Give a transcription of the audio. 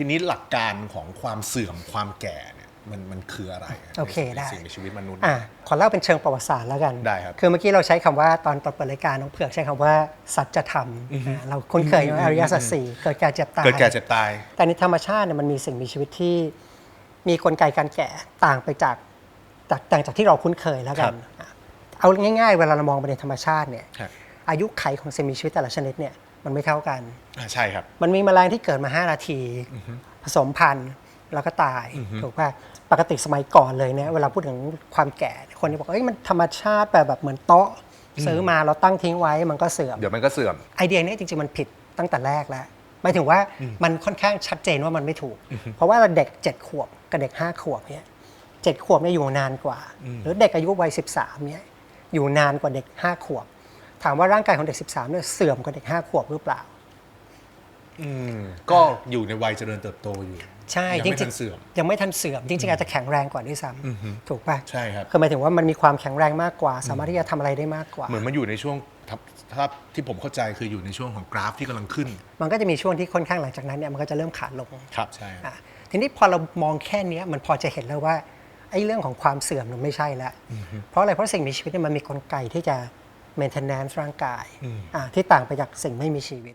ทีนี้หลักการของความเสื่อมความแก่เนี่ยมันมันคืออะไระโอเคในได้สิ่งในชีวิตมนุษย์ อะขอเล่าเป็นเชิงประวัติศาสตร์แล้วกัน ได้ครับคือเมื่อกี้เราใช้คำว่าตอนตอนเปิดรายการน้องเผือกใช้คำว่าสัจธรรมอะเราคุ้นเคยว่าอริยสัจสี่เกิดแก่เจ็บตาย เกิดแก่เจ็บตาย แต่ในธรรมชาติเนี่ยมันมีสิ่งมีชีวิตที่มีกลไกการแก่ต่างไปจากจากต่างจากที่เราคุ้นเคยแล้วกัครันบอะเอาง่าย ๆ เวลาเรามองไปในธรรมชาติเนี่ย ครับ อายุไขของสิ่งมีชีวิตแต่ละชนิดเนี่ย มันไม่เท่ากัน อ่าใช่ครับ มันมีแมลงที่เกิดมา 5 นาที ผสมพันธุ์แล้วก็ตายถูกป่ะปกติสมัยก่อนเลยเนี่ยเวลาพูดถึงความแก่ คนจะบอกเอ้ยมันธรรมชาติแบบแบบเหมือนโต๊ะซื้อมาเราตั้งทิ้งไว้มันก็เสื่อม เดี๋ยวมันก็เสื่อม ไอเดียเนี้จริงๆมันผิดตั้งแต่แรกแล้วหมายถึงว่ามันค่อนข้างชัดเจนว่ามันไม่ถูก เพราะว่าเด็ก 7 ขวบกับเด็ก 5 ขวบเนี่ยเจ็ดขวบเนี่ยอยู่นานกว่า หรือเด็กอายุวัย 13เนี่ยอยู่นานกว่าเด็ก 5 ขวบ ถามว่าร่างกายของเด็ก 13เนี่ยเสื่อมกว่าเด็ก 5 ขวบหรือเปล่า อืมก็อยู่ในวัยเจริญเติบโตอยู่ ใช่ยังไม่จริทังนเสื่อมยังไม่ทันเสื่อม จริง ๆ อาจจะแข็งแรงกว่าด้วยซ้ำถูกป่ะใช่ครับ คือหมายถึงว่ามันมีความแข็งแรงมากกว่า สามารถที่จะทำอะไรได้มากกว่า เหมือนมันอยู่ในช่วงถ้าถ้าที่ผมเข้าใจคืออยู่ในช่วงของกราฟที่กำลังขึ้น มันก็จะมีช่วงที่ค่อนข้างหลังจากนั้นเนี่ยมันก็จะเริ่มขาลงครับ ใช่อะทีนี้พอเรามองแค่เนี้ยมันพอจะเห็นแล้วว่าไอ้เรื่องของความเสื่อมมันไม่ใช่แล้วเพราะอะไรเพราะสิ่งมีชีวิตเนี่ยมันมีกลไกที่จะ maintenance ร่างกายอะที่ต่างไปจากสิ่งไม่มีชีวิต